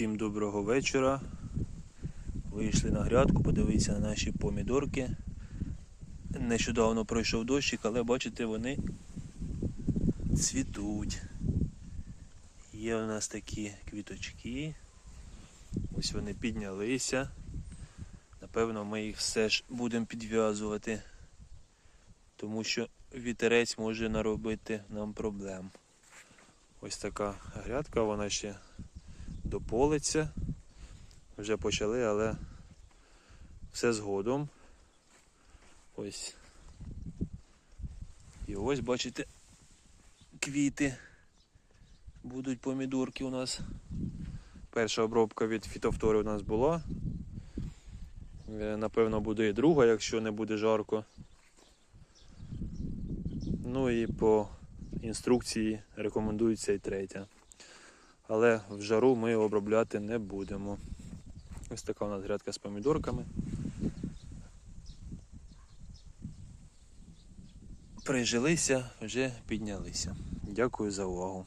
Всім доброго вечора. Вийшли на грядку, подивитися на наші помідорки. Нещодавно пройшов дощик, але бачите, вони цвітуть. Є у нас такі квіточки. Ось вони піднялися. Напевно, ми їх все ж будемо підв'язувати, тому що вітерець може наробити нам проблем. Ось така грядка, вона ще дополиться. Вже почали, але все згодом. Ось. І ось бачите, квіти. Будуть помідорки у нас. Перша обробка від фітофтори у нас була. Е, Напевно, буде і друга, якщо не буде жарко. Ну і по інструкції рекомендується і третя. Але в жару ми його обробляти не будемо. Ось така у нас грядка з помідорками. Прижилися, вже піднялися. Дякую за увагу.